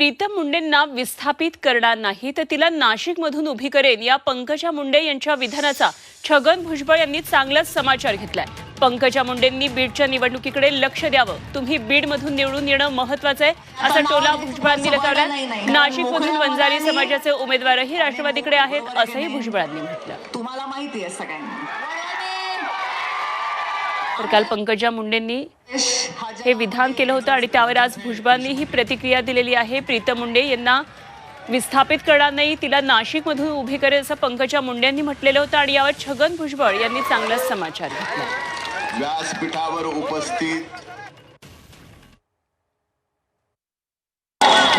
प्रीतम मुंडेंना विस्थापित करणार नाही तर तिला नाशिकमधून उभी करेन या पंकजा मुंडे यांच्या विधानाचा. छगन भुजबळ यांनी चांगलाच समाचार घेतलाय. पंकजा मुंडेंनी बीडच्या निवडणुकीकडे लक्ष द्यावं. तुम्ही बीडमधून निवडून येणं महत्वाचं आहे असा टोला भुजबळांनी लगावलाय. नाशिकमधून वंजारी समाजाचे उमेदवारही राष्ट्रवादीकडे आहेत असंही भुजबळांनी म्हटलं. तुम्हाला माहिती आहे सगळ्यांना. तर काल पंकजा मुंडेंनी हे विधान केलं होतं आणि त्यावर आज भुजबळांनी ही प्रतिक्रिया दिलेली आहे. प्रीतम मुंडे यांना विस्थापित करणार नाही तिला नाशिकमधून उभी करेल असं पंकजा मुंडे यांनी म्हटलेलं होतं आणि यावर छगन भुजबळ यांनी चांगलाच समाचार घेतला. व्यासपीठावर उपस्थित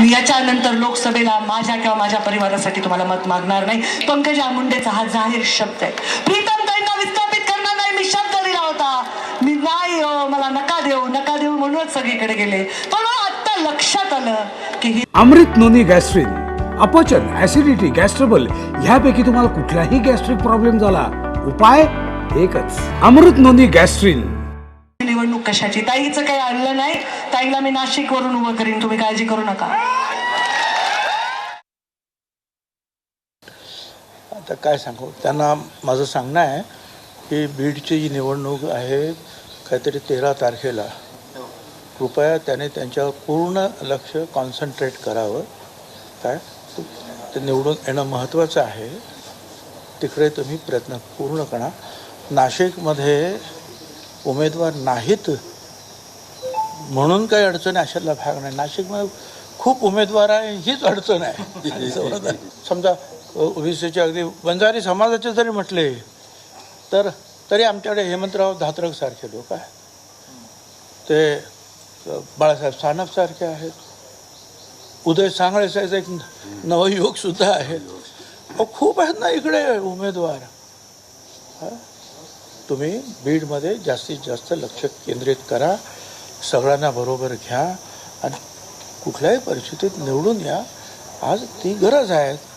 मी याच्यानंतर लोकसभेला माझ्या किंवा माझ्या परिवारासाठी तुम्हाला मत मागणार नाही. पंकजा मुंडेचा हा जाहीर शब्द आहे. प्रीतम ताईंना विस्थापित करणार नाही मी शब्द दिला होता मी नाही हो, मला नका देऊ नका देऊ म्हणूनच सगळीकडे गेले. पण आत्ता लक्षात आलं की ही अमृत नोनी गॅस्ट्रिन अपचन ऍसिडिटी गॅस्ट्रबल ह्यापैकी तुम्हाला कुठलाही गॅस्ट्रिक प्रॉब्लेम झाला उपाय एकच. अमृत नोनी गॅस्ट्रिन. निवडणूक कशाची? ताईचं काही आणलं नाही. ताईला मी नाशिक वरून उभं करीन. तुम्ही काळजी करू नका. आता काय सांगू? त्यांना माझं सांगणं आहे की बीडची जी निवडणूक आहे काहीतरी तेरा तारखेला. कृपया त्याने त्यांच्यावर पूर्ण लक्ष कॉन्सन्ट्रेट करावं. काय? ते निवडून येणं महत्त्वाचं आहे. तिकडे तुम्ही प्रयत्न पूर्ण करा. नाशिकमध्ये उमेदवार नाहीत म्हणून काही अडचण आहे अशातला भाग नाही. नाशिकमध्ये खूप उमेदवार आहे हीच अडचण आहे. समजा ओबीसीचे अगदी बंजारी समाजाचे जरी म्हटले तर तरी आमच्याकडे हेमंतराव धात्रक सारखे लोक आहेत. ते बाळासाहेब सानपसारखे आहेत. उदय सांगळे साहेब एक नवयुवक सुद्धा आहेत खूप आहेत ना इकडे उमेदवार. तुम्ही बीडमध्ये जास्तीत जास्त लक्ष केंद्रित करा. सगळ्यांना बरोबर घ्या. आणि कुठल्याही परिस्थितीत निवडून या. आज ती गरज आहे.